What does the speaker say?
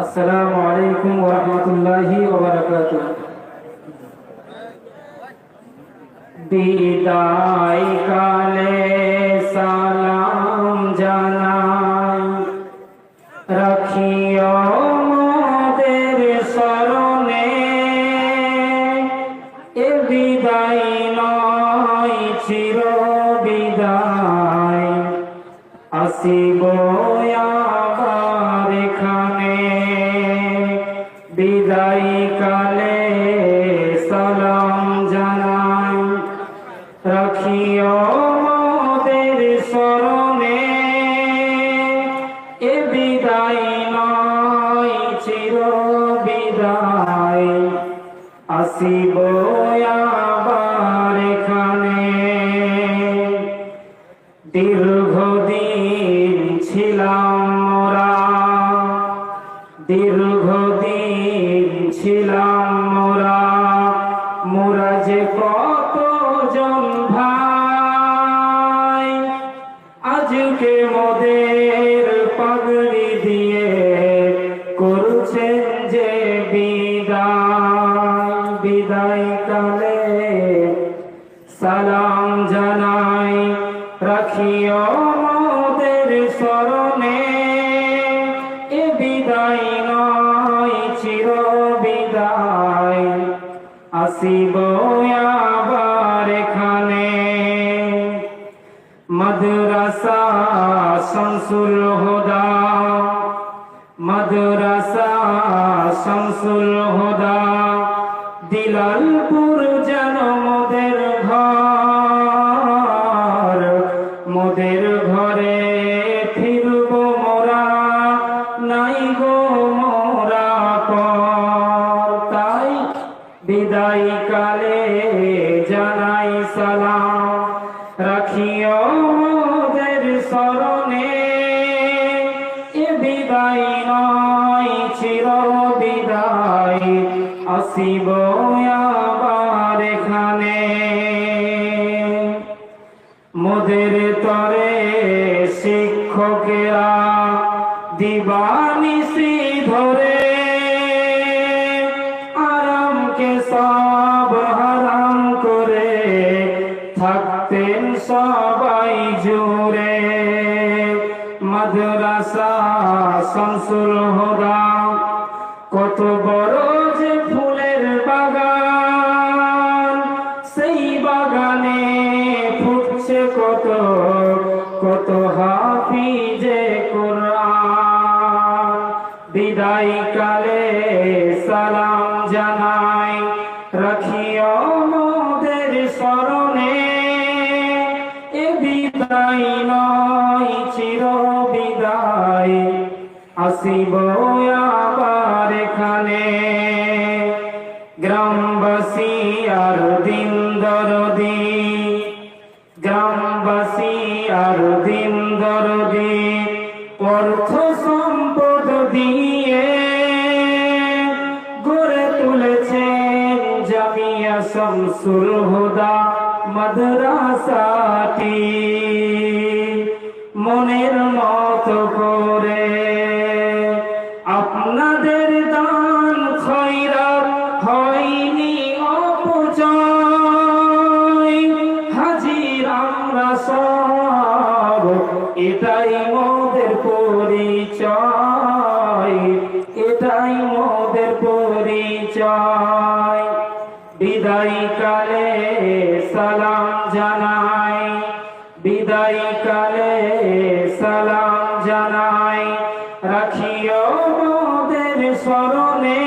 আসসালামু আলাইকুম ওয়া রাহমাতুল্লাহি ওয়া বারাকাতুহু বিদায় কালে সালাম জানাই রাখিও মোদের স্মরণে এ বিদায় নয় চির বিদায় আসিব আবার এখানে। বিদায় কালে সালাম জানাই। রাখিও মোদের স্মরণে। এ বিদায় নয়, চির বিদায়। আসিব দীর্ঘদিন ছিলাম মোরা দীর্ঘদিন ছিলাম মোরা মোরা যে কত জন ভাই, আজকে মোদের পাগড়ি দিয়ে করছেন যে বিদায়। বিদায় কালে সালাম জানাই রাখিও মোদের স্মরণে। এ বিদায় নয়, চির বিদায়। আসিব আবার এখানে। মাদ্রাসা শামসুল হুদা। মাদ্রাসা শামসুল হুদা। দিলালপুর কালে জানাই সালাম। রাখিও মোদের স্মরণে। এ বিদায় নয়, চির বিদায়। আসিব আবার এখানে। মোদের তরে শিক্ষকেরা দিবানিসি ধরে। আরামকে সব মাদ্রাসা শামসুল হুদা, কত বড় যে ফুলের বাগান, সেই বাগানে ফুটছে কত কত হাফিজে কোরআন। বিদায় কালে সালাম জানাই, রাখিও মোদের স্মরণে, এ বিদায় নয়। বিদায় আসিব আবার এখানে। গ্রামবাসী আর দিন দরদি, গ্রামবাসী আর দিন দরদি, অর্থ সম্পদ দিয়ে গড়ে তুলেছেন জামিয়া শামসুল হুদা মাদ্রাসাটি। মনের পরিচয়, এটাই মোদের পরিচয়। বিদায় কালে সালাম জানাই, বিদায় কালে সালাম জানাই। রাখিও মোদের স্মরণে।